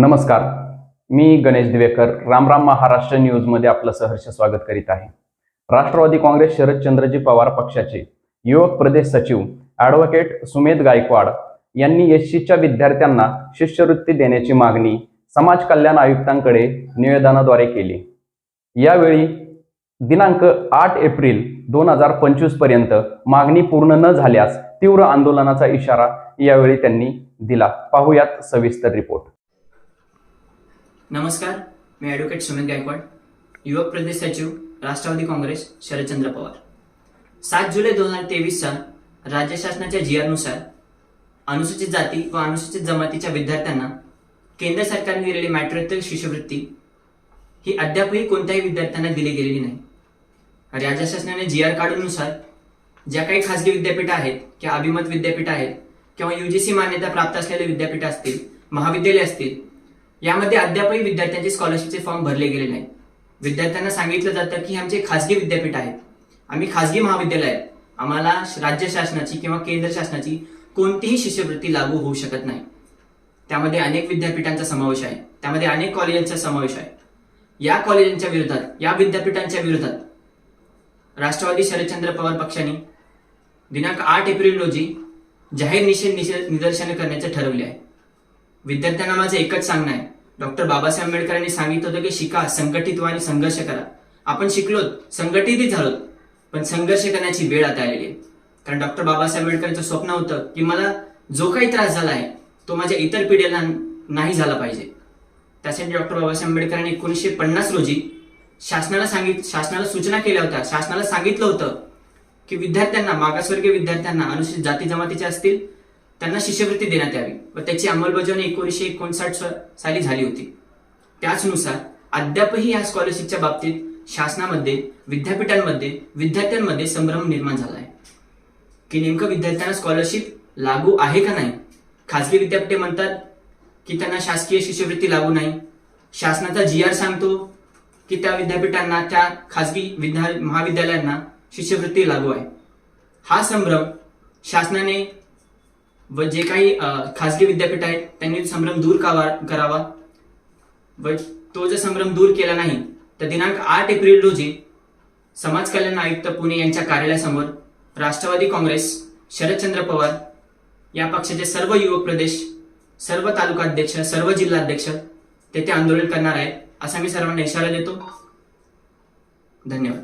नमस्कार. मी गणेश दिवेकर रामराम महाराष्ट्र न्यूजमध्ये आपलं सहर्ष स्वागत करीत आहे. राष्ट्रवादी काँग्रेस शरदचंद्रजी पवार पक्षाचे युवक प्रदेश सचिव ॲडव्होकेट सुमेध गायकवाड यांनी एससीच्या विद्यार्थ्यांना शिष्यवृत्ती देण्याची मागणी समाज कल्याण आयुक्तांकडे निवेदनाद्वारे केली. यावेळी दिनांक आठ एप्रिल दोन हजार पंचवीसपर्यंत मागणी पूर्ण न झाल्यास तीव्र आंदोलनाचा इशारा यावेळी त्यांनी दिला. पाहुयात सविस्तर रिपोर्ट नमस्कार मी ॲडव्होकेट सुमित गायकवाड युवक प्रदेश सचिव राष्ट्रवादी काँग्रेस शरदचंद्र पवार. सात जुलै दोन हजार तेवीस साल राज्य शासनाच्या जी आरनुसार अनुसूचित जाती व अनुसूचित जमातीच्या विद्यार्थ्यांना केंद्र सरकारने दिलेली मॅट्रिकल शिष्यवृत्ती ही अद्यापही कोणत्याही विद्यार्थ्यांना दिली गेलेली नाही. राज्य शासनाने जी आर काढूनुसार ज्या काही खासगी विद्यापीठं आहेत किंवा अभिमत विद्यापीठ आहेत किंवा यू जी सी मान्यता प्राप्त असलेले विद्यापीठ असतील महाविद्यालय असतील यामध्ये अद्यापही विद्यार्थ्यांचे स्कॉलरशिपचे फॉर्म भरले गेले नाही विद्यार्थ्यांना सांगितलं जातं की आमचे खासगी विद्यापीठ आहेत. आम्ही खासगी महाविद्यालय आहेत. आम्हाला राज्य शासनाची किंवा केंद्र शासनाची कोणतीही शिष्यवृत्ती लागू होऊ शकत नाही. त्यामध्ये अनेक विद्यापीठांचा समावेश आहे. त्यामध्ये अनेक कॉलेजांचा समावेश आहे. या कॉलेजांच्या विरोधात या विद्यापीठांच्या विरोधात राष्ट्रवादी शरदचंद्र पवार पक्षाने दिनांक आठ एप्रिल रोजी जाहीर निषेध निषेध निदर्शनं करण्याचे ठरवले आहे. विद्यार्थ्यांना माझं एकच सांगणं आहे. डॉक्टर बाबासाहेब आंबेडकरांनी सांगितलं होतं की शिका संघटित व्हा आणि संघर्ष करा. आपण शिकलोत संघटितही झालोत पण संघर्ष करण्याची वेळ आता आलेली आहे. कारण डॉक्टर बाबासाहेब आंबेडकरांचं स्वप्न होतं की मला जो काही त्रास झाला आहे तो माझ्या इतर पिढीला नाही झाला पाहिजे. त्यासाठी डॉक्टर बाबासाहेब आंबेडकरांनी एकोणीसशे पन्नास रोजी शासनाला सांगित शासनाला सूचना केल्या होत्या. शासनाला सांगितलं होतं की विद्यार्थ्यांना मागासवर्गीय विद्यार्थ्यांना अनुसूचित जाती जमातीचे असतील त्यांना शिष्यवृत्ती देण्यात यावी व त्याची अंमलबजावणी एकोणीसशे एकोणसाठ साली झाली होती. त्याचनुसार अद्यापही या स्कॉलरशिपच्या बाबतीत शासनामध्ये विद्यापीठांमध्ये विद्यार्थ्यांमध्ये संभ्रम निर्माण झाला आहे की नेमकं विद्यार्थ्यांना स्कॉलरशिप लागू आहे का नाही? खाजगी विद्यापीठे म्हणतात की त्यांना शासकीय शिष्यवृत्ती लागू नाही. शासनाचा जी आर सांगतो की त्या विद्यापीठांना त्या खासगी विद्या महाविद्यालयांना शिष्यवृत्ती लागू आहे. हा संभ्रम शासनाने व जे काही खासगी विद्यापीठ आहेत त्यांनी संभ्रम दूर कावा- करावा. व तो जर संभ्रम दूर केला नाही तर दिनांक आठ एप्रिल रोजी समाज कल्याण आयुक्त पुणे यांच्या कार्यालयासमोर राष्ट्रवादी काँग्रेस शरदचंद्र पवार या पक्षाचे सर्व युवक प्रदेश सर्व तालुकाध्यक्ष सर्व जिल्हाध्यक्ष तेथे आंदोलन करणार आहेत असा मी सर्वांना इशारा देतो. धन्यवाद.